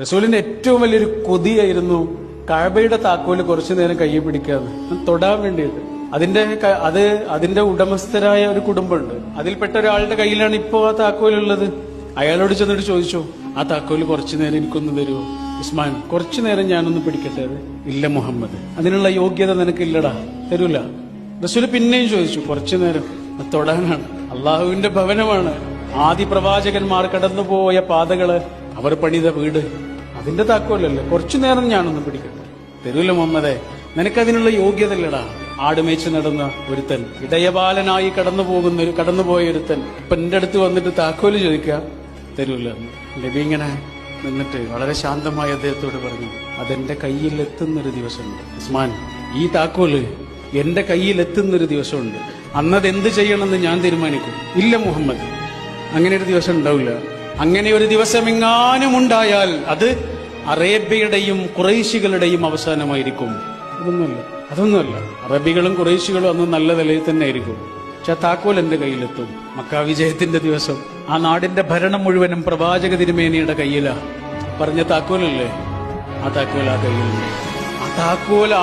റസൂലിന്റെ ഏറ്റവും വലിയൊരു കൊതിയായിരുന്നു കഴബയുടെ താക്കോൽ കുറച്ചു നേരം കയ്യിൽ പിടിക്കാതെ തൊടാൻ വേണ്ടിയിട്ട്. അതിന്റെ അത് അതിന്റെ ഉടമസ്ഥരായ ഒരു കുടുംബമുണ്ട്. അതിൽപ്പെട്ട ഒരാളുടെ കയ്യിലാണ് ഇപ്പോ ആ താക്കോലുള്ളത്. അയാളോട് ചെന്നിട്ട് ചോദിച്ചു ആ താക്കോൽ കുറച്ചു നേരം എനിക്കൊന്ന് തരുമോ? ഉസ്മാൻ കുറച്ചു നേരം ഞാനൊന്ന് പിടിക്കട്ടെ. ഇല്ല മുഹമ്മദ്. അതിനുള്ള യോഗ്യത നിനക്കില്ലടാ. തരൂല. റസൂൽ പിന്നെയും ചോദിച്ചു കുറച്ചു നേരം. തൊടാനാണ്. അള്ളാഹുവിന്റെ ഭവനമാണ്. ആദി പ്രവാചകന്മാർ കടന്നുപോയ പാതകൾ അവർ പണിത വീട്. അതിന്റെ താക്കോലല്ലേ? കുറച്ചു നേരം ഞാനൊന്ന് പിടിക്കട്ടെ. തരൂല മുഹമ്മദെ നിനക്കതിനുള്ള യോഗ്യത ഇല്ലടാ ആടുമേച്ച് നടന്ന ഒരുത്തൻ ഇടയബാലനായി കടന്നു പോകുന്ന ഒരു കടന്നുപോയ ഒരുത്തൻ. ഇപ്പൊ എന്റെ അടുത്ത് വന്നിട്ട് താക്കോൽ ചോദിക്കുക തരൂല നബി ഇങ്ങനെ നിന്നിട്ട് വളരെ ശാന്തമായി അദ്ദേഹത്തോട് പറഞ്ഞു അതെന്റെ കയ്യിൽ എത്തുന്നൊരു ദിവസമുണ്ട്. ഉസ്മാൻ ഈ താക്കോൽ എന്റെ കയ്യിൽ എത്തുന്നൊരു ദിവസമുണ്ട്. അന്നത് എന്ത് ചെയ്യണമെന്ന് ഞാൻ തീരുമാനിക്കും. ഇല്ല മുഹമ്മദ് അങ്ങനെ ഒരു ദിവസം ഉണ്ടാവില്ല. അങ്ങനെ ഒരു ദിവസം എങ്ങാനും ഉണ്ടായാൽ അത് അറേബ്യയുടെയും കുറേശികളുടെയും അവസാനമായിരിക്കും. അതൊന്നുമല്ല. അതൊന്നുമല്ല. അറബികളും കുറേശികളും അന്ന് നല്ല നിലയിൽ തന്നെ ആയിരിക്കും പക്ഷെ താക്കോൽ എന്റെ കയ്യിലെത്തും. മക്ക വിജയത്തിന്റെ ദിവസം. ആ നാടിന്റെ ഭരണം മുഴുവനും പ്രവാചക തിരുമേനിയുടെ കയ്യിലാ. പറഞ്ഞ താക്കോലല്ലേ? ആ താക്കോൽ ആ കയ്യിലുണ്ട് ആ താക്കോൽ